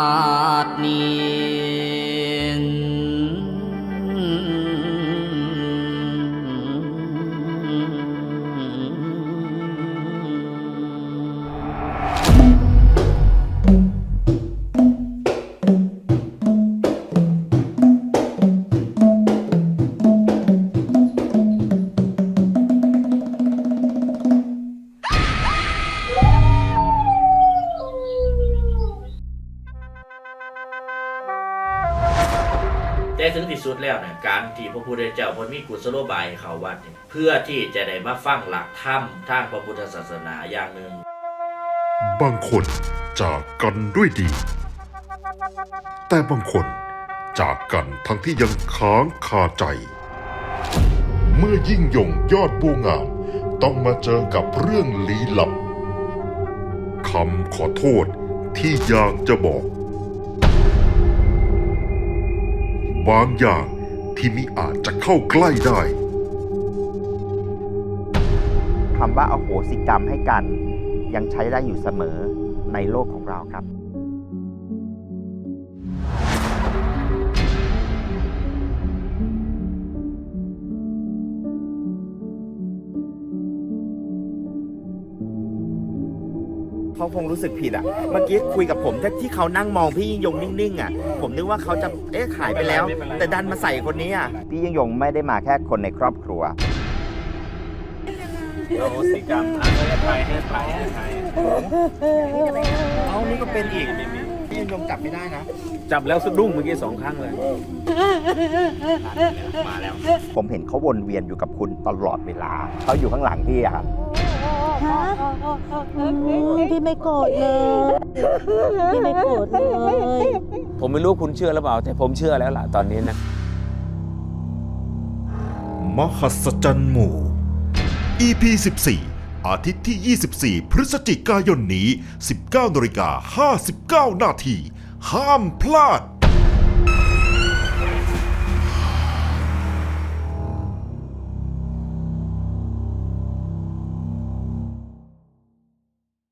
าตินี้ แต่ถึงที่สุดแล้วเนี่ยการที่พระพุทธเจ้าพนมีกุศโลบายเขาวัดเนี่ยเพื่อที่จะได้มาฟังหลักธรรมทางพระพุทธศาสนาอย่างหนึ่งบางคนจากกันด้วยดี แต่บางคนจากกันทั้งที่ยังค้างคาใจ เมื่อยิ่งยงยอดบัวงามต้องมาเจอกับเรื่องลี้ลับคำขอโทษที่อยากจะบอก บางอย่างที่มิอาจจะเข้าใกล้ได้ คำว่าอโหสิกรรมให้กันยังใช้ได้อยู่เสมอในโลกของเราครับ เขาคงรู้สึกผิดอะ เมื่อกี้คุยกับผมที่ที่เขานั่งมองพี่ยิ่งยงนิ่งๆอะ ผมนึกว่าเขาจะเอ๊ะหายไปแล้ว แต่ดันมาใส่คนนี้อะ พี่ยิ่งยงไม่ได้มาแค่คนในครอบครัวโอโหสิกรรมอะให้อภัยให้อภัยให้อภัยเอานี่ก็เป็นอีกพี่ยิ่งยงจับไม่ได้นะ จับแล้วสะดุ้งเมื่อกี้สองครั้งเลย มาแล้ว ผมเห็นเขาวนเวียนอยู่กับคุณตลอดเวลา เขาอยู่ข้างหลังพี่อะครับ ฮะอืมพี่ไม่โกรธเลยพี่ไม่โกรธเลยผมไม่รู้คุณเชื่อหรือเปล่า แต่ผมเชื่อแล้วล่ะตอนนี้นะ มหัศจรรย์หมู่ EP 14 อาทิตย์ที่ 24 พฤศจิกายนนี้ 19นาฬิกา59 นาที ห้ามพลาด